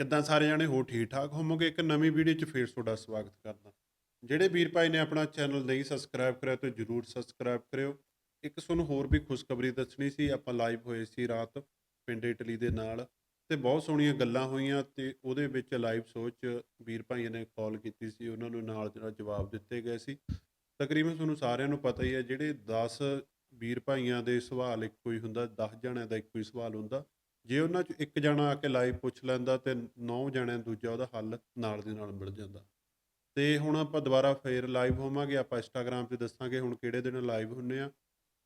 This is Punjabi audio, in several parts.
ਕਿੱਦਾਂ ਸਾਰੇ ਜਾਣੇ ਹੋ ਠੀਕ ਠਾਕ ਹੋਵੋਗੇ? ਇੱਕ ਨਵੀਂ ਵੀਡੀਓ 'ਚ ਫੇਰ ਤੁਹਾਡਾ ਸਵਾਗਤ ਕਰਦਾ। ਜਿਹੜੇ ਵੀਰ ਭਾਈ ਨੇ ਆਪਣਾ ਚੈਨਲ ਨਹੀਂ ਸਬਸਕ੍ਰਾਈਬ ਕਰਿਆ ਤਾਂ ਜਰੂਰ ਸਬਸਕ੍ਰਾਈਬ ਕਰਿਓ। ਇੱਕ ਤੁਹਾਨੂੰ ਹੋਰ ਵੀ ਖੁਸ਼ਖਬਰੀ ਦੱਸਣੀ ਸੀ, ਆਪਾਂ ਲਾਈਵ ਹੋਏ ਸੀ ਰਾਤ ਪਿੰਡ ਇਟਲੀ ਦੇ ਨਾਲ ਤੇ ਬਹੁਤ ਸੋਹਣੀਆਂ ਗੱਲਾਂ ਹੋਈਆਂ ਤੇ ਉਹਦੇ ਵਿੱਚ ਲਾਈਵ ਸੋਚ ਵੀਰ ਭਾਈਆਂ ਨੇ ਕਾਲ ਕੀਤੀ ਸੀ, ਉਹਨਾਂ ਨੂੰ ਨਾਲ ਜਿਹੜਾ ਜਵਾਬ ਦਿੱਤੇ ਗਏ ਸੀ। ਤਕਰੀਬਨ ਤੁਹਾਨੂੰ ਸਾਰਿਆਂ ਨੂੰ ਪਤਾ ਹੀ ਹੈ, ਜਿਹੜੇ 10 ਵੀਰ ਭਾਈਆਂ ਦੇ ਸਵਾਲ ਇੱਕੋ ਹੀ ਹੁੰਦਾ 10 ਜਣਿਆਂ ਦਾ ਇੱਕੋ ਹੀ ਸਵਾਲ ਹੁੰਦਾ। ਜੇ ਉਹਨਾਂ 'ਚ ਇੱਕ ਜਣਾ ਆ ਕੇ ਲਾਈਵ ਪੁੱਛ ਲੈਂਦਾ ਤੇ ਨੌ ਜਣਿਆਂ ਦੂਜਾ ਉਹਦਾ ਹੱਲ ਨਾਲ ਦੀ ਨਾਲ ਮਿਲ ਜਾਂਦਾ। ਤੇ ਹੁਣ ਆਪਾਂ ਦੁਬਾਰਾ ਫੇਰ ਲਾਈਵ ਹੋਵਾਂਗੇ, ਆਪਾਂ ਇੰਸਟਾਗ੍ਰam 'ਤੇ ਦੱਸਾਂਗੇ ਹੁਣ ਕਿਹੜੇ ਦਿਨ ਲਾਈਵ ਹੁੰਨੇ ਆ।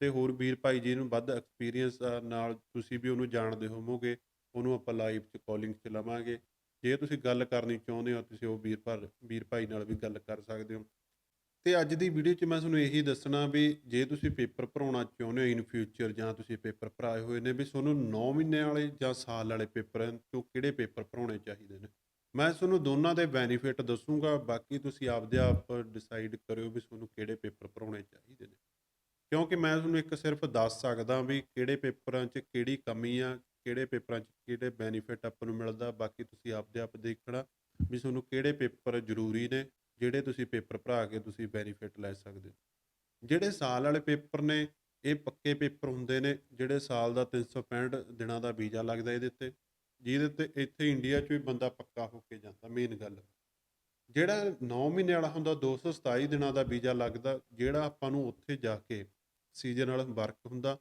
ਤੇ ਹੋਰ ਵੀਰ ਭਾਈ ਜੀ ਨੂੰ ਵੱਧ ਐਕਸਪੀਰੀਅੰਸ ਨਾਲ ਤੁਸੀਂ ਵੀ ਉਹਨੂੰ ਜਾਣਦੇ ਹੋਵੋਗੇ, ਉਹਨੂੰ ਆਪਾਂ ਲਾਈਵ 'ਚ ਕਾਲਿੰਗ 'ਚ ਲਵਾਂਗੇ। ਜੇ ਤੁਸੀਂ ਗੱਲ ਕਰਨੀ ਚਾਹੁੰਦੇ ਹੋ, ਤੁਸੀਂ ਉਹ ਵੀਰ ਭਰ, ਵੀਰ ਭਾਈ ਨਾਲ ਵੀ ਗੱਲ ਕਰ ਸਕਦੇ ਹੋ। ਤੇ ਅੱਜ ਦੀ ਵੀਡੀਓ 'ਚ ਮੈਂ ਤੁਹਾਨੂੰ ਇਹੀ ਦੱਸਣਾ ਵੀ ਜੇ ਤੁਸੀਂ ਪੇਪਰ ਭਰਾਉਣਾ ਚਾਹੁੰਦੇ ਹੋ ਇਨ ਫਿਊਚਰ ਜਾਂ ਤੁਸੀਂ ਪੇਪਰ ਭਰਾਏ ਹੋਏ ਨੇ ਵੀ ਤੁਹਾਨੂੰ 9 ਮਹੀਨੇ ਵਾਲੇ ਜਾਂ ਸਾਲ ਵਾਲੇ ਪੇਪਰਾਂ ਚੋਂ ਕਿਹੜੇ ਪੇਪਰ ਭਰਾਉਣੇ ਚਾਹੀਦੇ ਨੇ? ਮੈਂ ਤੁਹਾਨੂੰ ਦੋਨਾਂ ਦੇ ਬੈਨੀਫਿਟ ਦੱਸੂਗਾ, ਬਾਕੀ ਤੁਸੀਂ ਆਪਦੇ ਆਪ ਡਿਸਾਈਡ ਕਰਿਓ ਵੀ ਤੁਹਾਨੂੰ ਕਿਹੜੇ ਪੇਪਰ ਭਰਾਉਣੇ ਚਾਹੀਦੇ ਨੇ। ਕਿਉਂਕਿ ਮੈਂ ਤੁਹਾਨੂੰ ਇੱਕ ਸਿਰਫ ਦੱਸ ਸਕਦਾ ਵੀ ਕਿਹੜੇ ਪੇਪਰਾਂ 'ਚ ਕਿਹੜੀ ਕਮੀ ਆ, ਕਿਹੜੇ ਪੇਪਰਾਂ 'ਚ ਕਿਹੜੇ ਬੈਨੀਫਿਟ ਆਪਾਂ ਨੂੰ ਮਿਲਦਾ, ਬਾਕੀ ਤੁਸੀਂ ਆਪਦੇ ਆਪ ਦੇਖਣਾ ਵੀ ਤੁਹਾਨੂੰ ਕਿਹੜੇ ਪੇਪਰ ਜ਼ਰੂਰੀ ਨੇ ਜਿਹੜੇ ਤੁਸੀਂ ਪੇਪਰ ਭਰਾ ਕੇ ਤੁਸੀਂ ਬੈਨੀਫਿਟ ਲੈ ਸਕਦੇ ਹੋ। ਜਿਹੜੇ ਸਾਲ ਵਾਲੇ ਪੇਪਰ ਨੇ, ਇਹ ਪੱਕੇ ਪੇਪਰ ਹੁੰਦੇ ਨੇ, ਜਿਹੜੇ ਸਾਲ ਦਾ 365 ਦਿਨਾਂ ਦਾ ਵੀਜ਼ਾ ਲੱਗਦਾ ਇਹਦੇ ਉੱਤੇ, ਜਿਹਦੇ ਤੇ ਇੱਥੇ ਇੰਡੀਆ 'ਚ ਵੀ ਬੰਦਾ ਪੱਕਾ ਹੋ ਕੇ ਜਾਂਦਾ ਮੇਨ ਗੱਲ। ਜਿਹੜਾ 9 ਮਹੀਨੇ ਵਾਲਾ ਹੁੰਦਾ 227 ਦਿਨਾਂ ਦਾ ਵੀਜ਼ਾ ਲੱਗਦਾ, ਜਿਹੜਾ ਆਪਾਂ ਨੂੰ ਉੱਥੇ ਜਾ ਕੇ ਸੀਜ਼ਨਲ ਵਰਕ ਹੁੰਦਾ,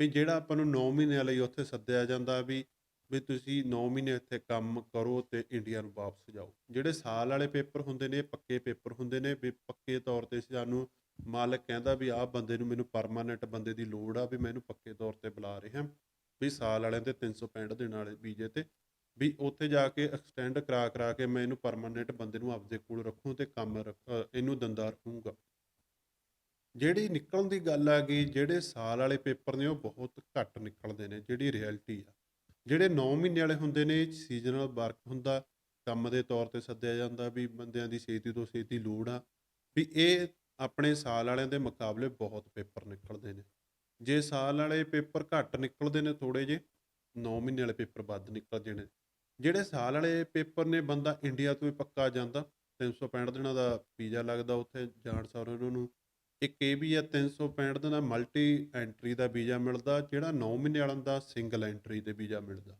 ਵੀ ਜਿਹੜਾ ਆਪਾਂ ਨੂੰ 9 ਮਹੀਨੇ ਲਈ ਉੱਥੇ ਸੱਦਿਆ ਜਾਂਦਾ ਵੀ ਵੀ ਤੁਸੀਂ 9 ਮਹੀਨੇ ਇੱਥੇ ਕੰਮ ਕਰੋ ਤੇ ਇੰਡੀਆ ਨੂੰ ਵਾਪਸ ਜਾਓ। ਜਿਹੜੇ ਸਾਲ ਵਾਲੇ ਪੇਪਰ ਹੁੰਦੇ ਨੇ ਪੱਕੇ ਪੇਪਰ ਹੁੰਦੇ ਨੇ ਵੀ ਪੱਕੇ ਤੌਰ ਤੇ ਸਾਨੂੰ ਮਾਲਕ ਕਹਿੰਦਾ ਵੀ ਆਹ ਬੰਦੇ ਨੂੰ ਮੈਨੂੰ ਪਰਮਾਨੈਂਟ ਬੰਦੇ ਦੀ ਲੋੜ ਆ ਵੀ ਮੈਂ ਇਹਨੂੰ ਪੱਕੇ ਤੌਰ ਤੇ ਬੁਲਾ ਰਿਹਾ। ਵੀ ਸਾਲ ਵਾਲਿਆਂ ਦੇ 365 ਦਿਨ ਵਾਲੇ ਵੀਜ਼ੇ ਤੇ ਵੀ ਉੱਥੇ ਜਾ ਕੇ ਐਕਸਟੈਂਡ ਕਰਾ ਕਰਾ ਕੇ ਮੈਂ ਇਹਨੂੰ ਪਰਮਾਨੈਂਟ ਬੰਦੇ ਨੂੰ ਆਪਦੇ ਕੋਲ ਰੱਖੂੰ ਤੇ ਕੰਮ ਰੱਖ ਇਹਨੂੰ ਦੰਦਾ ਰੱਖੂੰਗਾ ਜਿਹੜੀ ਨਿਕਲਣ ਦੀ ਗੱਲ ਆ ਗਈ ਜਿਹੜੇ ਸਾਲ ਵਾਲੇ ਪੇਪਰ ਨੇ ਉਹ ਬਹੁਤ ਘੱਟ ਨਿਕਲਦੇ ਨੇ, ਜਿਹੜੀ ਰਿਐਲਿਟੀ ਆ। ਜਿਹੜੇ 9 ਮਹੀਨੇ ਵਾਲੇ ਹੁੰਦੇ ਨੇ ਸੀਜ਼ਨਲ ਵਰਕ ਹੁੰਦਾ, ਕੰਮ ਦੇ ਤੌਰ ਤੇ ਸੱਦਿਆ ਜਾਂਦਾ ਵੀ ਬੰਦਿਆਂ ਦੀ ਛੇਤੀ ਤੋਂ ਛੇਤੀ ਲੋੜ ਆ, ਵੀ ਇਹ ਆਪਣੇ ਸਾਲ ਵਾਲਿਆਂ ਦੇ ਮੁਕਾਬਲੇ ਬਹੁਤ ਪੇਪਰ ਨਿਕਲਦੇ ਨੇ। ਜੇ ਸਾਲ ਵਾਲੇ ਪੇਪਰ ਘੱਟ ਨਿਕਲਦੇ ਨੇ ਥੋੜੇ ਜੇ 9 ਮਹੀਨੇ ਵਾਲੇ ਪੇਪਰ ਵੱਧ ਨਿਕਲਦੇ ਨੇ। ਜਿਹੜੇ ਸਾਲ ਵਾਲੇ ਪੇਪਰ ਨੇ, ਬੰਦਾ ਇੰਡੀਆ ਤੋਂ ਹੀ ਪੱਕਾ ਜਾਂਦਾ 365 ਦਿਨਾਂ ਦਾ ਵੀਜ਼ਾ ਲੱਗਦਾ ਉੱਥੇ, ਜਾਣ ਸਾਰ ਉਹਨਾਂ ਨੂੰ। ਇੱਕ ਇਹ ਵੀ ਆ 365 ਦਿਨਾਂ ਮਲਟੀ ਐਂਟਰੀ ਦਾ ਵੀਜ਼ਾ ਮਿਲਦਾ, ਜਿਹੜਾ 9 ਮਹੀਨੇ ਵਾਲਾਂ ਦਾ ਸਿੰਗਲ ਐਂਟਰੀ ਤੇ ਵੀਜ਼ਾ ਮਿਲਦਾ।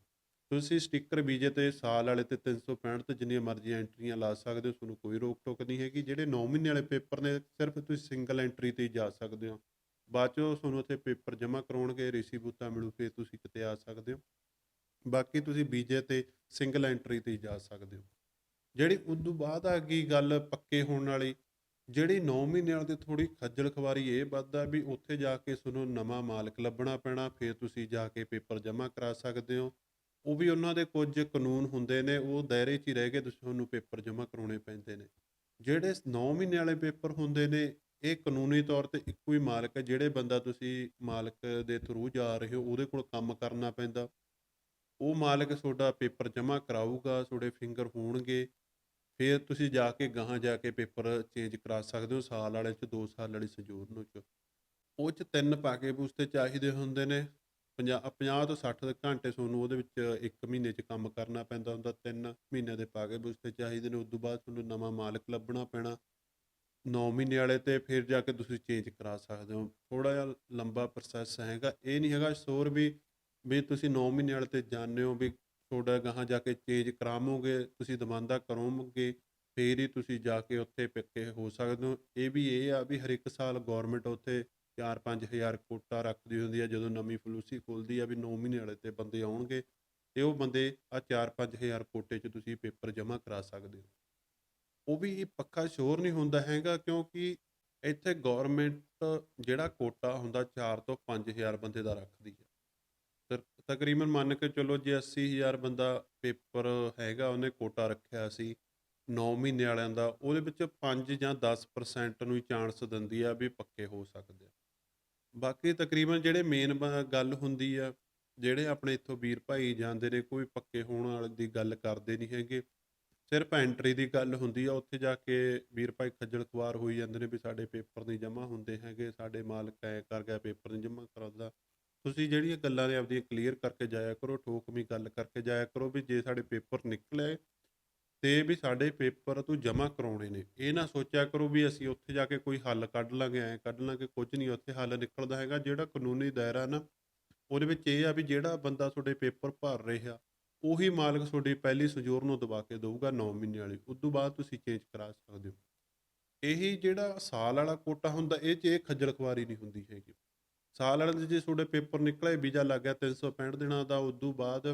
ਤੁਸੀਂ ਸਟicker ਵੀਜ਼ੇ ਤੇ ਸਾਲ ਵਾਲੇ ਤੇ 365 ਤੇ ਜਿੰਨੀਆਂ ਮਰਜ਼ੀ ਐਂਟਰੀਆਂ ਲਾ ਸਕਦੇ ਹੋ, ਤੁਹਾਨੂੰ ਕੋਈ ਰੋਕ ਟੋਕ ਨਹੀਂ ਹੈਗੀ। ਜਿਹੜੇ 9 ਮਹੀਨੇ ਵਾਲੇ ਪੇਪਰ ਨੇ, ਸਿਰਫ ਤੁਸੀਂ ਸਿੰਗਲ ਐਂਟਰੀ ਤੇ ਹੀ ਜਾ ਸਕਦੇ ਹੋ। ਬਾਅਦ ਚੋਂ ਤੁਹਾਨੂੰ ਉੱਥੇ ਪੇਪਰ ਜਮ੍ਹਾਂ ਕਰਾਉਣਗੇ ਰਿਸੀਬੂਤਾ ਮਿਲੂ ਫਿਰ ਤੁਸੀਂ ਕਿਤੇ ਆ ਸਕਦੇ ਹੋ। ਬਾਕੀ ਤੁਸੀਂ ਵੀਜ਼ੇ ਤੇ ਸਿੰਗਲ ਐਂਟਰੀ ਤੇ ਹੀ ਜਾ ਸਕਦੇ ਹੋ। ਜਿਹੜੀ ਉਦੋਂ ਬਾਅਦ ਆ ਗਈ ਗੱਲ ਪੱਕੇ ਹੋਣ ਵਾਲੀ ਜਿਹੜੀ 9 ਮਹੀਨਿਆਂ ਵਾਲੀ ਤੇ ਥੋੜੀ ਖੱਜਲ ਖਵਾਰੀ ਇਹ ਵੱਧਦਾ ਵੀ ਉੱਥੇ ਜਾ ਕੇ ਤੁਹਾਨੂੰ ਨਵਾਂ ਮਾਲਕ ਲੱਭਣਾ ਪੈਣਾ, ਫਿਰ ਤੁਸੀਂ ਜਾ ਕੇ ਪੇਪਰ ਜਮ੍ਹਾਂ ਕਰਾ ਸਕਦੇ ਹੋ। ਉਹ ਵੀ ਉਹਨਾਂ ਦੇ ਕੁਝ ਕਾਨੂੰਨ ਹੁੰਦੇ ਨੇ, ਉਹ ਦਾਇਰੇ 'ਚ ਹੀ ਰਹਿ ਕੇ ਤੁਸੀਂ ਤੁਹਾਨੂੰ ਪੇਪਰ ਜਮ੍ਹਾਂ ਕਰਾਉਣੇ ਪੈਂਦੇ ਨੇ। ਜਿਹੜੇ 9 ਮਹੀਨੇ ਵਾਲੇ ਪੇਪਰ ਹੁੰਦੇ ਨੇ, ਇਹ ਕਾਨੂੰਨੀ ਤੌਰ ਤੇ ਇੱਕੋ ਹੀ ਮਾਲਕ ਹੈ, ਜਿਹੜੇ ਬੰਦਾ ਤੁਸੀਂ ਮਾਲਕ ਦੇ ਥਰੂ ਜਾ ਰਹੇ ਹੋ, ਉਹਦੇ ਕੋਲ ਕੰਮ ਕਰਨਾ ਪੈਂਦਾ। ਉਹ ਮਾਲਕ ਤੁਹਾਡਾ ਪੇਪਰ ਜਮ੍ਹਾਂ ਕਰਾਊਗਾ, ਤੁਹਾਡੇ ਫਿੰਗਰ ਹੋਣਗੇ ਫਿਰ ਤੁਸੀਂ ਜਾ ਕੇ ਗਾਹਾਂ ਜਾ ਕੇ ਪੇਪਰ ਚੇਂਜ ਕਰਾ ਸਕਦੇ ਹੋ, ਸਾਲ ਵਾਲੇ ਚ 2 ਸਾਲ ਵਾਲੀ ਸਜੂਰਨ ਚ। ਉਹ ਚ ਤਿੰਨ ਪਾਕੇ ਬੂਸਤੇ ਚਾਹੀਦੇ ਹੁੰਦੇ ਨੇ। 50 50 ਤੋਂ 60 ਘੰਟੇ ਤੁਹਾਨੂੰ ਉਹਦੇ ਵਿੱਚ ਇੱਕ ਮਹੀਨੇ ਚ ਕੰਮ ਕਰਨਾ ਪੈਂਦਾ ਹੁੰਦਾ, ਤਿੰਨ ਮਹੀਨਿਆਂ ਦੇ ਪਾਕੇ ਬੂਸਤੇ ਚਾਹੀਦੇ ਨੇ। ਉਸ ਤੋਂ ਬਾਅਦ ਤੁਹਾਨੂੰ ਨਵਾਂ ਮਾਲਕ ਲੱਭਣਾ ਪੈਣਾ। 9 ਮਹੀਨੇ ਵਾਲੇ ਤੇ ਫਿਰ ਜਾ ਕੇ ਤੁਸੀਂ ਚੇਂਜ ਕਰਾ ਸਕਦੇ ਹੋ। ਥੋੜਾ ਜਿਹਾ ਲੰਬਾ ਪ੍ਰੋਸੈਸ ਹੈਗਾ। ਇਹ ਨਹੀਂ ਹੈਗਾ, ਸ਼ੋਰ ਵੀ ਵੀ ਤੁਸੀਂ 9 ਮਹੀਨੇ ਵਾਲੇ ਤੇ ਜਾਣਦੇ ਹੋ ਵੀ ਤੁਹਾਡਾ ਗਾਹਾਂ ਜਾ ਕੇ ਚੇਂਜ ਕਰਾਵੋਗੇ, ਤੁਸੀਂ ਦਮਾਂਦਾ ਕਰੋਗੇ ਫੇਰ ਹੀ ਤੁਸੀਂ ਜਾ ਕੇ ਉੱਥੇ ਪੱਕੇ ਹੋ ਸਕਦੇ ਹੋ। ਇਹ ਵੀ ਇਹ ਆ ਵੀ ਹਰ ਇੱਕ ਸਾਲ ਗਵਰਨਮੈਂਟ ਉੱਥੇ 4-5000 ਕੋਟਾ ਰੱਖਦੀ ਹੁੰਦੀ ਆ, ਜਦੋਂ ਨਵੀਂ ਫਲੂਸੀ ਖੁੱਲਦੀ ਆ ਵੀ 9 ਮਹੀਨੇ ਵਾਲੇ ਤੇ ਬੰਦੇ ਆਉਣਗੇ ਤੇ ਉਹ ਬੰਦੇ ਆ 4-5000 ਕੋਟੇ 'ਚ ਤੁਸੀਂ ਪੇਪਰ ਜਮ੍ਹਾਂ ਕਰਾ ਸਕਦੇ ਹੋ। ਉਹ ਵੀ ਪੱਕਾ ਸ਼ੋਰ ਨਹੀਂ ਹੁੰਦਾ ਹੈਗਾ ਕਿਉਂਕਿ ਇੱਥੇ ਗਵਰਨਮੈਂਟ ਜਿਹੜਾ ਕੋਟਾ ਹੁੰਦਾ 4 ਤੋਂ 5000 ਬੰਦੇ ਦਾ ਰੱਖਦੀ ਹੈ ਤਕਰੀਬਨ ਮੰਨ ਕੇ ਚਲੋ ਜੇ 80000 ਬੰਦਾ ਪੇਪਰ ਹੈਗਾ, ਉਹਨੇ ਕੋਟਾ ਰੱਖਿਆ ਸੀ 9 ਮਹੀਨੇ ਵਾਲਿਆਂ ਦਾ, ਉਹਦੇ ਵਿੱਚ 5 ਜਾਂ 10% ਨੂੰ ਹੀ ਚਾਂਸ ਦਿੰਦੀ ਆ ਵੀ ਪੱਕੇ ਹੋ ਸਕਦੇ ਆ। ਬਾਕੀ ਤਕਰੀਬਨ ਜਿਹੜੇ ਮੇਨ ਗੱਲ ਹੁੰਦੀ ਆ, ਜਿਹੜੇ ਆਪਣੇ ਇੱਥੋਂ ਵੀਰ ਭਾਈ ਜਾਂਦੇ ਨੇ, ਕੋਈ ਪੱਕੇ ਹੋਣ ਵਾਲੇ ਦੀ ਗੱਲ ਕਰਦੇ ਨਹੀਂ ਹੈਗੇ, ਸਿਰਫ ਐਂਟਰੀ ਦੀ ਗੱਲ ਹੁੰਦੀ ਆ, ਉੱਥੇ ਜਾ ਕੇ ਵੀਰ ਭਾਈ ਖੱਜਲ ਖੁਆਰ ਹੋਈ ਜਾਂਦੇ ਨੇ ਵੀ ਸਾਡੇ ਪੇਪਰ ਨਹੀਂ ਜਮ੍ਹਾਂ ਹੁੰਦੇ ਹੈਗੇ, ਸਾਡੇ ਮਾਲਕ ਐ ਕਰ ਗਿਆ, ਪੇਪਰ ਨਹੀਂ ਜਮ੍ਹਾਂ ਕਰਾਉਂਦਾ। ਤੁਸੀਂ ਜਿਹੜੀਆਂ ਗੱਲਾਂ ਨੇ ਆਪਦੀਆਂ ਕਲੀਅਰ ਕਰਕੇ ਜਾਇਆ ਕਰੋ, ਠੋਕਵੀਂ ਗੱਲ ਕਰਕੇ ਜਾਇਆ ਕਰੋ ਵੀ ਜੇ ਸਾਡੇ ਪੇਪਰ ਨਿਕਲੇ ਤੇ ਵੀ ਸਾਡੇ ਪੇਪਰ ਤੂੰ ਜਮ੍ਹਾਂ ਕਰਾਉਣੇ ਨੇ। ਇਹ ਨਾ ਸੋਚਿਆ ਕਰੋ ਵੀ ਅਸੀਂ ਉੱਥੇ ਜਾ ਕੇ ਕੋਈ ਹੱਲ ਕੱਢ ਲਾਂਗੇ, ਐਂ ਕੱਢ ਲਾਂਗੇ ਕੁਝ ਨਹੀਂ, ਉੱਥੇ ਹੱਲ ਨਿਕਲਦਾ ਹੈਗਾ। ਜਿਹੜਾ ਕਾਨੂੰਨੀ ਦਾਇਰਾ ਨਾ, ਉਹਦੇ ਵਿੱਚ ਇਹ ਆ ਵੀ ਜਿਹੜਾ ਬੰਦਾ ਤੁਹਾਡੇ ਪੇਪਰ ਭਰ ਰਿਹਾ, ਉਹੀ ਮਾਲਕ ਤੁਹਾਡੀ ਪਹਿਲੀ ਸਜੋਰ ਨੂੰ ਦਬਾ ਕੇ ਦੇਊਗਾ 9 ਮਹੀਨੇ ਵਾਲੀ। ਉਸ ਤੋਂ ਬਾਅਦ ਤੁਸੀਂ ਚੇਂਜ ਕਰਾ ਸਕਦੇ ਹੋ। ਇਹੀ ਜਿਹੜਾ ਸਾਲ ਵਾਲਾ ਕੋਟਾ ਹੁੰਦਾ, ਇਹ 'ਚ ਇਹ ਖੱਜਲ ਖੁਆਰੀ ਨਹੀਂ ਹੁੰਦੀ ਹੈਗੀ। ਸਾਲ ਵਾਲੇ ਦੇ ਜੇ ਤੁਹਾਡੇ ਪੇਪਰ ਨਿਕਲੇ, ਵੀਜ਼ਾ ਲੱਗ ਗਿਆ 365 ਦਿਨਾਂ ਦਾ ਉਸ ਤੋਂ ਬਾਅਦ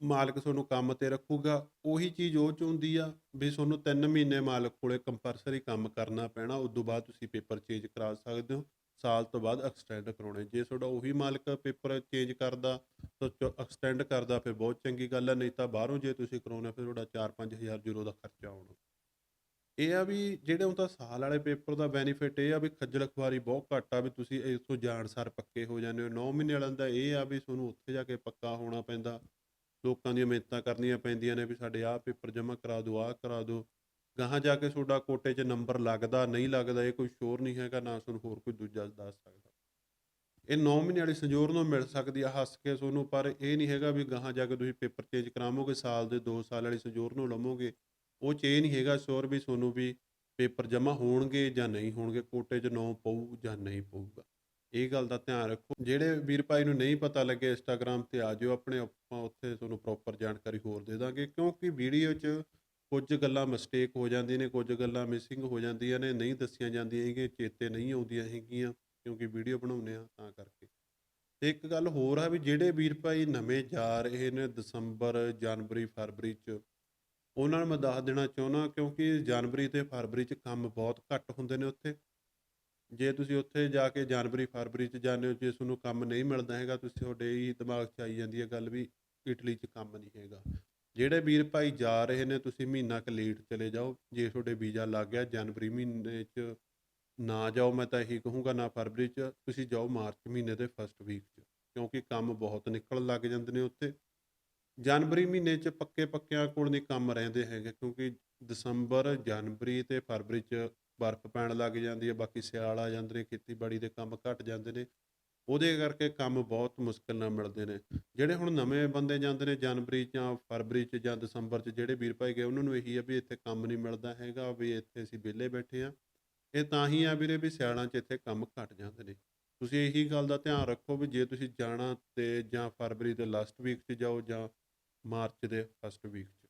ਮਾਲਕ ਤੁਹਾਨੂੰ ਕੰਮ ਤੇ ਰੱਖੂਗਾ। ਉਹੀ ਚੀਜ਼ ਉਹ ਚ ਹੁੰਦੀ ਆ ਵੀ ਤੁਹਾਨੂੰ 3 ਮਹੀਨੇ ਮਾਲਕ ਕੋਲੇ ਕੰਪਲਸਰੀ ਕੰਮ ਕਰਨਾ ਪੈਣਾ ਉਸ ਤੋਂ ਬਾਅਦ ਤੁਸੀਂ ਪੇਪਰ ਚੇਂਜ ਕਰਾ ਸਕਦੇ ਹੋ। ਸਾਲ ਤੋਂ ਬਾਅਦ ਐਕਸਟੈਂਡ ਕਰਾਉਣੇ। ਜੇ ਤੁਹਾਡਾ ਉਹੀ ਮਾਲਕ ਪੇਪਰ ਚੇਂਜ ਕਰਦਾ, ਤਾਂ ਐਕਸਟੈਂਡ ਕਰਦਾ, ਫਿਰ ਬਹੁਤ ਚੰਗੀ ਗੱਲ ਹੈ ਨਹੀਂ ਤਾਂ ਬਾਹਰੋਂ ਜੇ ਤੁਸੀਂ ਕਰਾਉਣਾ, ਫਿਰ ਤੁਹਾਡਾ 4-5000 ਯੂਰੋ ਦਾ ਖਰਚਾ ਆਉਣਾ। ਇਹ ਆ ਵੀ ਜਿਹੜੇ ਹੁਣ ਤਾਂ ਸਾਲ ਵਾਲੇ ਪੇਪਰ ਦਾ ਬੈਨੀਫਿਟ ਇਹ ਆ ਵੀ ਖੱਜਲ ਖੁਆਰੀ ਬਹੁਤ ਘੱਟ ਆ ਵੀ ਤੁਸੀਂ ਇਥੋਂ ਜਾਣ ਸਾਰ ਪੱਕੇ ਹੋ ਜਾਂਦੇ ਹੋ। 9 ਮਹੀਨੇ ਵਾਲਿਆਂ ਦਾ ਇਹ ਆ ਵੀ ਤੁਹਾਨੂੰ ਉੱਥੇ ਜਾ ਕੇ ਪੱਕਾ ਹੋਣਾ ਪੈਂਦਾ। ਲੋਕਾਂ ਦੀਆਂ ਮਿਹਨਤਾਂ ਕਰਨੀਆਂ ਪੈਂਦੀਆਂ ਨੇ ਵੀ ਸਾਡੇ ਆਹ ਪੇਪਰ ਜਮ੍ਹਾਂ ਕਰਾ ਦਿਓ, ਆਹ ਕਰਾ ਦਿਓ। ਗਾਹਾਂ ਜਾ ਕੇ ਤੁਹਾਡਾ ਕੋਟੇ 'ਚ ਨੰਬਰ ਲੱਗਦਾ, ਨਹੀਂ ਲੱਗਦਾ, ਇਹ ਕੋਈ ਸ਼ੋਰ ਨਹੀਂ ਹੈਗਾ, ਨਾ ਤੁਹਾਨੂੰ ਹੋਰ ਕੋਈ ਦੂਜਾ ਦੱਸ ਸਕਦਾ। ਇਹ 9 ਮਹੀਨੇ ਵਾਲੀ ਸੰਜੋਰ ਨੂੰ ਮਿਲ ਸਕਦੀ ਆ, ਹੱਸ ਕੇ ਤੁਹਾਨੂੰ, ਪਰ ਇਹ ਨਹੀਂ ਹੈਗਾ ਵੀ ਗਾਹਾਂ ਜਾ ਕੇ ਤੁਸੀਂ ਪੇਪਰ ਚੇਂਜ ਕਰਾਵੋਗੇ, ਸਾਲ ਦੇ 2 ਸਾਲ ਵਾਲੀ ਸੰਜੋਰ ਨੂੰ ਲਵੋਗੇ। ਉਹ 'ਚ ਇਹ ਨਹੀਂ ਹੈਗਾ ਸ਼ੋਰ ਵੀ ਤੁਹਾਨੂੰ ਵੀ ਪੇਪਰ ਜਮ੍ਹਾਂ ਹੋਣਗੇ ਜਾਂ ਨਹੀਂ ਹੋਣਗੇ, ਕੋਟੇ 'ਚ ਨੌ ਪਊ ਜਾਂ ਨਹੀਂ ਪਊਗਾ। ਇਹ ਗੱਲ ਦਾ ਧਿਆਨ ਰੱਖੋ। ਜਿਹੜੇ ਵੀਰ ਭਾਈ ਨੂੰ ਨਹੀਂ ਪਤਾ ਲੱਗੇ ਇੰਸਟਾਗ੍ਰam ਤੇ ਆ ਜਿਓ, ਆਪਣੇ ਆਪਾਂ ਉੱਥੇ ਤੁਹਾਨੂੰ ਪ੍ਰੋਪਰ ਜਾਣਕਾਰੀ ਹੋਰ ਦੇ ਦਾਂਗੇ, ਕਿਉਂਕਿ ਵੀਡੀਓ 'ਚ ਕੁਝ ਗੱਲਾਂ ਮਿਸਟੇਕ ਹੋ ਜਾਂਦੀਆਂ ਨੇ, ਕੁਝ ਗੱਲਾਂ ਮਿਸਿੰਗ ਹੋ ਜਾਂਦੀਆਂ ਨੇ, ਨਹੀਂ ਦੱਸੀਆਂ ਜਾਂਦੀਆਂ ਹੈਗੀਆਂ, ਚੇਤੇ ਨਹੀਂ ਆਉਂਦੀਆਂ ਹੈਗੀਆਂ, ਕਿਉਂਕਿ ਵੀਡੀਓ ਬਣਾਉਂਦੇ ਆ ਤਾਂ ਕਰਕੇ। ਤੇ ਇੱਕ ਗੱਲ ਹੋਰ ਆ ਵੀ ਜਿਹੜੇ ਵੀਰ ਭਾਈ ਨਵੇਂ ਜਾ ਰਹੇ ਨੇ ਦਸੰਬਰ, ਜਨਵਰੀ, ਫਰਵਰੀ 'ਚ ਉਹਨਾਂ ਨੂੰ ਮੈਂ ਦੱਸ ਦੇਣਾ ਚਾਹੁੰਦਾ ਕਿਉਂਕਿ ਜਨਵਰੀ ਤੇ ਫਰਵਰੀ 'ਚ ਕੰਮ ਬਹੁਤ ਘੱਟ ਹੁੰਦੇ ਨੇ ਉੱਥੇ। ਜੇ ਤੁਸੀਂ ਉੱਥੇ ਜਾ ਕੇ ਜਨਵਰੀ, ਫਰਵਰੀ 'ਚ ਜਾਂਦੇ ਹੋ, ਜੇ ਤੁਹਾਨੂੰ ਕੰਮ ਨਹੀਂ ਮਿਲਦਾ ਹੈਗਾ, ਤੁਸੀਂ ਤੁਹਾਡੇ ਹੀ ਦਿਮਾਗ 'ਚ ਆਈ ਜਾਂਦੀ ਹੈ ਗੱਲ ਵੀ ਇਟਲੀ 'ਚ ਕੰਮ ਨਹੀਂ ਹੈਗਾ। ਜਿਹੜੇ ਵੀਰ ਭਾਈ ਜਾ ਰਹੇ ਨੇ, ਤੁਸੀਂ ਮਹੀਨਾ ਕੁ ਲੇਟ ਚਲੇ ਜਾਓ। ਜੇ ਤੁਹਾਡੇ ਵੀਜ਼ਾ ਲੱਗ ਗਿਆ, ਜਨਵਰੀ ਮਹੀਨੇ 'ਚ ਨਾ ਜਾਓ, ਮੈਂ ਤਾਂ ਇਹੀ ਕਹੂੰਗਾ ਨਾ ਫਰਵਰੀ 'ਚ, ਤੁਸੀਂ ਜਾਓ ਮਾਰਚ ਮਹੀਨੇ ਦੇ ਫਸਟ ਵੀਕ 'ਚ। ਕਿਉਂਕਿ ਕੰਮ ਬਹੁਤ ਨਿਕਲਣ ਲੱਗ ਜਾਂਦੇ ਨੇ ਉੱਥੇ। ਜਨਵਰੀ ਮਹੀਨੇ 'ਚ ਪੱਕੇ ਪੱਕਿਆਂ ਕੋਲ ਨਹੀਂ ਕੰਮ ਰਹਿੰਦੇ ਹੈਗੇ, ਕਿਉਂਕਿ ਦਸੰਬਰ, ਜਨਵਰੀ ਤੇ ਫਰਵਰੀ 'ਚ ਬਰਫ਼ ਪੈਣ ਲੱਗ ਜਾਂਦੀ ਹੈ, ਬਾਕੀ ਸਿਆਲ ਆ ਜਾਂਦੇ ਨੇ, ਖੇਤੀਬਾੜੀ ਦੇ ਕੰਮ ਘਟ ਜਾਂਦੇ ਨੇ, ਉਹਦੇ ਕਰਕੇ ਕੰਮ ਬਹੁਤ ਮੁਸ਼ਕਿਲ ਨਾਲ ਮਿਲਦੇ ਨੇ। ਜਿਹੜੇ ਹੁਣ ਨਵੇਂ ਬੰਦੇ ਜਾਂਦੇ ਨੇ ਜਨਵਰੀ ਜਾਂ ਫਰਵਰੀ 'ਚ ਜਾਂ ਦਸੰਬਰ 'ਚ, ਜਿਹੜੇ ਵੀਰ ਭਾਈ ਗਏ, ਉਹਨਾਂ ਨੂੰ ਇਹੀ ਆ ਵੀ ਇੱਥੇ ਕੰਮ ਨਹੀਂ ਮਿਲਦਾ ਹੈਗਾ, ਵੀ ਇੱਥੇ ਅਸੀਂ ਵਿਹਲੇ ਬੈਠੇ ਆ ਇਹ ਤਾਂ ਹੀ ਆ ਵੀਰੇ ਵੀ ਸਿਆਲਾਂ 'ਚ ਇੱਥੇ ਕੰਮ ਘਟ ਜਾਂਦੇ ਨੇ। ਤੁਸੀਂ ਇਹੀ ਗੱਲ ਦਾ ਧਿਆਨ ਰੱਖੋ ਵੀ ਜੇ ਤੁਸੀਂ ਜਾਣਾ ਤੇ ਜਾਂ ਫਰਵਰੀ ਦੇ ਲਾਸਟ ਵੀਕ 'ਚ ਜਾਓ ਜਾਂ ਮਾਰਚ ਦੇ ਫਸਟ ਵੀਕ 'ਚ।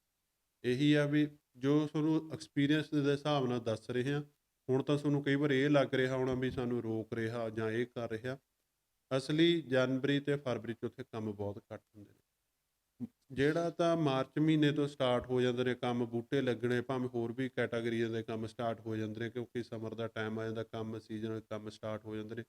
ਇਹੀ ਆ ਵੀ ਜੋ ਤੁਹਾਨੂੰ ਐਕਸਪੀਰੀਅੰਸ ਦੇ ਹਿਸਾਬ ਨਾਲ ਦੱਸ ਰਹੇ ਹਾਂ ਹੁਣ ਤਾਂ ਤੁਹਾਨੂੰ ਕਈ ਵਾਰ ਇਹ ਲੱਗ ਰਿਹਾ ਹੋਣਾ ਵੀ ਸਾਨੂੰ ਰੋਕ ਰਿਹਾ ਜਾਂ ਇਹ ਕਰ ਰਿਹਾ। ਅਸਲੀ ਜਨਵਰੀ ਤੇ ਫਰਵਰੀ 'ਚ ਉੱਥੇ ਕੰਮ ਬਹੁਤ ਘੱਟ ਹੁੰਦੇ ਨੇ। ਜਿਹੜਾ ਤਾਂ ਮਾਰਚ ਮਹੀਨੇ ਤੋਂ ਸਟਾਰਟ ਹੋ ਜਾਂਦੇ ਨੇ, ਕੰਮ ਬੂਟੇ ਲੱਗਣੇ, ਭਾਵੇਂ ਹੋਰ ਵੀ ਕੈਟਾਗਰੀਆਂ ਦੇ ਕੰਮ ਸਟਾਰਟ ਹੋ ਜਾਂਦੇ ਨੇ, ਕਿਉਂਕਿ ਸਮਰ ਦਾ ਟਾਈਮ ਆ ਜਾਂਦਾ, ਕੰਮ ਸੀਜ਼ਨਲ ਕੰਮ ਸਟਾਰਟ ਹੋ ਜਾਂਦੇ ਨੇ।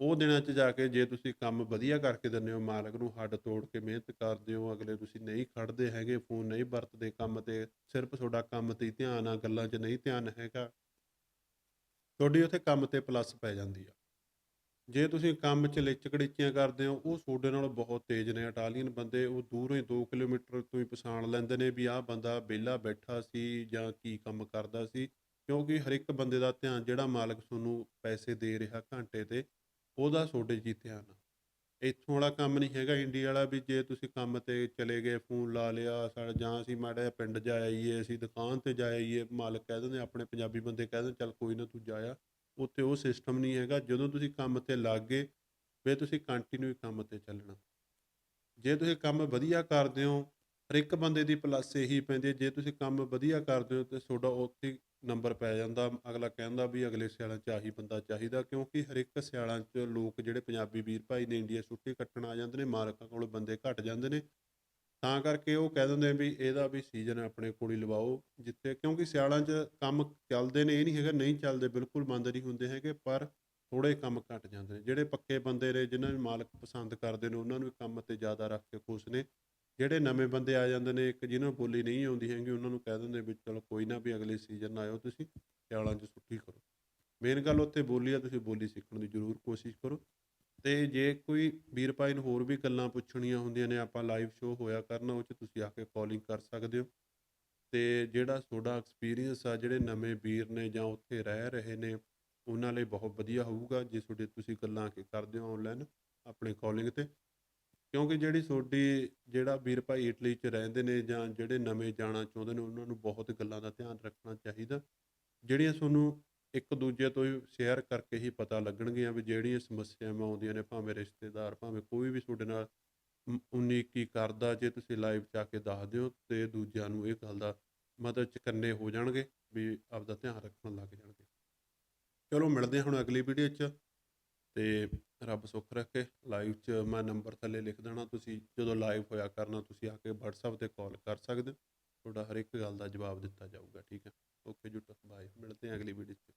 ਉਹ ਦਿਨਾਂ 'ਚ ਜਾ ਕੇ ਜੇ ਤੁਸੀਂ ਕੰਮ ਵਧੀਆ ਕਰਕੇ ਦਿੰਦੇ ਹੋ ਮਾਲਕ ਨੂੰ, ਹੱਡ ਤੋੜ ਕੇ ਮਿਹਨਤ ਕਰਦੇ ਹੋ, ਅਗਲੇ ਤੁਸੀਂ ਨਹੀਂ ਖੜਦੇ ਹੈਗੇ, ਫੋਨ ਨਹੀਂ ਵਰਤਦੇ ਕੰਮ ਤੇ, ਸਿਰਫ ਤੁਹਾਡਾ ਕੰਮ ਤੇ ਹੀ ਧਿਆਨ ਆ, ਗੱਲਾਂ 'ਚ ਨਹੀਂ ਧਿਆਨ ਹੈਗਾ। ਤੁਹਾਡੀ ਉੱਥੇ ਕੰਮ ਤੇ ਪਲੱਸ ਪੈ ਜਾਂਦੀ ਆ। ਜੇ ਤੁਸੀਂ ਕੰਮ 'ਚ ਲਿਚਕੜੀਚੀਆਂ ਕਰਦੇ ਹੋ, ਉਹ ਤੁਹਾਡੇ ਨਾਲ ਬਹੁਤ ਤੇਜ਼ ਨੇ। ਇਟਾਲੀਅਨ ਬੰਦੇ ਉਹ ਦੂਰੋਂ ਹੀ 2 ਕਿਲੋਮੀਟਰ ਤੋਂ ਹੀ ਪਛਾਣ ਲੈਂਦੇ ਨੇ ਵੀ ਆਹ ਬੰਦਾ ਵਿਹਲਾ ਬੈਠਾ ਸੀ ਜਾਂ ਕੀ ਕੰਮ ਕਰਦਾ ਸੀ। ਕਿਉਂਕਿ ਹਰ ਇੱਕ ਬੰਦੇ ਦਾ ਧਿਆਨ ਜਿਹੜਾ ਮਾਲਕ ਤੁਹਾਨੂੰ ਪੈਸੇ ਦੇ ਰਿਹਾ ਘੰਟੇ ਤੇ ਉਹਦਾ ਤੁਹਾਡੇ 'ਚ ਧਿਆਨ ਆ ਇੱਥੋਂ ਵਾਲਾ ਕੰਮ ਨਹੀਂ ਹੈਗਾ, ਇੰਡੀਆ ਵਾਲਾ ਵੀ ਜੇ ਤੁਸੀਂ ਕੰਮ ਤੇ ਚਲੇ ਗਏ, ਫੋਨ ਲਾ ਲਿਆ, ਸਾਡਾ ਜਾਂ ਅਸੀਂ ਮਾੜਾ ਜਿਹਾ ਪਿੰਡ ਜਾ ਆਈਏ, ਅਸੀਂ ਦੁਕਾਨ ਤੇ ਜਾ ਆਈਏ, ਮਾਲਕ ਕਹਿ ਦਿੰਦੇ, ਆਪਣੇ ਪੰਜਾਬੀ ਬੰਦੇ ਕਹਿ ਦਿੰਦੇ, ਚੱਲ ਕੋਈ ਨਾ ਤੂੰ ਜਾਇਆ ਉੱਥੇ ਉਹ ਸਿਸਟਮ ਨਹੀਂ ਹੈਗਾ, ਜਦੋਂ ਤੁਸੀਂ ਕੰਮ ਤੇ ਲੱਗ ਗਏ, ਫਿਰ ਤੁਸੀਂ ਕੰਟੀਨਿਊ ਕੰਮ ਤੇ ਚੱਲਣਾ। ਜੇ ਤੁਸੀਂ ਕੰਮ ਵਧੀਆ ਕਰਦੇ ਹੋ, ਹਰ ਇੱਕ ਬੰਦੇ ਦੀ ਪਲੱਸ ਇਹੀ ਪੈਂਦੀ ਜੇ ਤੁਸੀਂ ਕੰਮ ਵਧੀਆ ਕਰਦੇ ਹੋ, ਤੇ ਤੁਹਾਡਾ ਉੱਥੇ ਨੰਬਰ ਪੈ ਜਾਂਦਾ, ਅਗਲਾ ਕਹਿੰਦਾ ਵੀ ਅਗਲੇ ਸਿਆਲਾਂ 'ਚ ਆਹੀ ਬੰਦਾ ਚਾਹੀਦਾ, ਕਿਉਂਕਿ ਹਰ ਇੱਕ ਸਿਆਲਾਂ 'ਚ ਲੋਕ ਜਿਹੜੇ ਪੰਜਾਬੀ ਵੀਰ ਭਾਈ ਨੇ ਇੰਡੀਆ ਛੁੱਟੀ ਕੱਟਣ ਆ ਜਾਂਦੇ ਨੇ, ਮਾਲਕਾਂ ਕੋਲ ਬੰਦੇ ਘਟ ਜਾਂਦੇ ਨੇ। ਤਾਂ ਕਰਕੇ ਉਹ ਕਹਿ ਦਿੰਦੇ ਵੀ ਇਹਦਾ ਵੀ ਸੀਜ਼ਨ ਆਪਣੇ ਕੋਲ ਹੀ ਲਵਾਓ, ਜਿੱਥੇ ਕਿਉਂਕਿ ਸਿਆਲਾਂ 'ਚ ਕੰਮ ਚੱਲਦੇ ਨੇ, ਇਹ ਨਹੀਂ ਹੈਗਾ ਨਹੀਂ ਚੱਲਦੇ, ਬਿਲਕੁਲ ਬੰਦ ਨਹੀਂ ਹੁੰਦੇ ਹੈਗੇ, ਪਰ ਥੋੜੇ ਕੰਮ ਘਟ ਜਾਂਦੇ ਨੇ। ਜਿਹੜੇ ਪੱਕੇ ਬੰਦੇ ਨੇ, ਜਿਨ੍ਹਾਂ ਨੂੰ ਮਾਲਕ ਪਸੰਦ ਕਰਦੇ ਨੇ, ਉਹਨਾਂ ਨੂੰ ਕੰਮ ਤੇ ਜ਼ਿਆਦਾ ਰੱਖ ਕੇ ਖੁਸ਼ ਨੇ। ਜਿਹੜੇ ਨਵੇਂ ਬੰਦੇ ਆ ਜਾਂਦੇ ਨੇ, ਇੱਕ ਜਿਹਨਾਂ ਨੂੰ ਬੋਲੀ ਨਹੀਂ ਆਉਂਦੀ ਹੈਗੀ, ਉਹਨਾਂ ਨੂੰ ਕਹਿ ਦਿੰਦੇ ਵੀ ਚਲੋ ਕੋਈ ਨਾ ਵੀ ਅਗਲੇ ਸੀਜ਼ਨ ਆਇਓ ਤੁਸੀਂ, ਸਿਆਲਾਂ 'ਚ ਛੁੱਟੀ ਕਰੋ। ਮੇਨ ਗੱਲ ਉੱਥੇ ਬੋਲੀ ਆ, ਤੁਸੀਂ ਬੋਲੀ ਸਿੱਖਣ ਦੀ ਜ਼ਰੂਰ ਕੋਸ਼ਿਸ਼ ਕਰੋ। ਤੇ ਜੇ ਕੋਈ ਵੀਰ ਭਾਈ ਨੂੰ ਹੋਰ ਵੀ ਗੱਲਾਂ ਪੁੱਛਣੀਆਂ ਹੁੰਦੀਆਂ ਨੇ, ਆਪਾਂ ਲਾਈਵ ਸ਼ੋਅ ਹੋਇਆ ਕਰਨਾ, ਉਹ 'ਚ ਤੁਸੀਂ ਆ ਕੇ ਕਾਲਿੰਗ ਕਰ ਸਕਦੇ ਹੋ। ਤੇ ਜਿਹੜਾ ਤੁਹਾਡਾ ਐਕਸਪੀਰੀਅੰਸ ਆ, ਜਿਹੜੇ ਨਵੇਂ ਵੀਰ ਨੇ ਜਾਂ ਉੱਥੇ ਰਹਿ ਰਹੇ ਨੇ, ਉਹਨਾਂ ਲਈ ਬਹੁਤ ਵਧੀਆ ਹੋਊਗਾ, ਜੇ ਤੁਹਾਡੇ ਤੁਸੀਂ ਗੱਲਾਂ ਆ ਕੇ ਕਰਦੇ ਹੋ ਆਨਲਾਈਨ ਆਪਣੇ ਕਾਲਿੰਗ ਤੇ। ਕਿਉਂਕਿ ਜਿਹੜੀ ਤੁਹਾਡੀ, ਜਿਹੜਾ ਵੀਰ ਭਾਈ ਇਟਲੀ 'ਚ ਰਹਿੰਦੇ ਨੇ ਜਾਂ ਜਿਹੜੇ ਨਵੇਂ ਜਾਣਾ ਚਾਹੁੰਦੇ ਨੇ, ਉਹਨਾਂ ਨੂੰ ਬਹੁਤ ਗੱਲਾਂ ਦਾ ਧਿਆਨ ਰੱਖਣਾ ਚਾਹੀਦਾ। ਜਿਹੜੀਆਂ ਤੁਹਾਨੂੰ ਇੱਕ ਦੂਜੇ ਤੋਂ ਹੀ ਸ਼ੇਅਰ ਕਰਕੇ ਹੀ ਪਤਾ ਲੱਗਣਗੀਆਂ ਵੀ ਜਿਹੜੀਆਂ ਸਮੱਸਿਆਵਾਂ ਆਉਂਦੀਆਂ ਨੇ, ਭਾਵੇਂ ਰਿਸ਼ਤੇਦਾਰ, ਭਾਵੇਂ ਕੋਈ ਵੀ ਤੁਹਾਡੇ ਨਾਲ ਉ- ਉਨੀ ਕੀ ਕਰਦਾ, ਜੇ ਤੁਸੀਂ ਲਾਈਵ 'ਚ ਆ ਕੇ ਦੱਸ ਦਿਓ ਤੇ ਦੂਜਿਆਂ ਨੂੰ ਇਹ ਗੱਲ ਦਾ ਮਦਦ ਚ ਕੰਨੇ ਹੋ ਜਾਣਗੇ ਵੀ ਆਪਦਾ ਧਿਆਨ ਰੱਖਣ ਲੱਗ ਜਾਣਗੇ। ਚਲੋ ਮਿਲਦੇ ਹਾਂ ਹੁਣ ਅਗਲੀ ਵੀਡੀਓ 'ਚ। ਤੇ ਰੱਬ ਸੁੱਖ ਰੱਖੇ। ਲਾਈਵ 'ਚ ਮੈਂ ਨੰਬਰ ਥੱਲੇ ਲਿਖ ਦੇਣਾ, ਤੁਸੀਂ ਜਦੋਂ ਲਾਈਵ ਹੋਇਆ ਕਰਨਾ, ਤੁਸੀਂ ਆ ਕੇ WhatsApp ਤੇ ਕਾਲ ਕਰ ਸਕਦੇ ਹੋ। ਤੁਹਾਡਾ ਹਰ ਇੱਕ ਗੱਲ ਦਾ ਜਵਾਬ ਦਿੱਤਾ ਜਾਊਗਾ, ਠੀਕ ਹੈ। ਓਕੇ ਜੁਟ ਬਾਏ ਮਿਲਦੇ ਹਾਂ ਅਗਲੀ ਵੀਡੀਓ 'ਚ।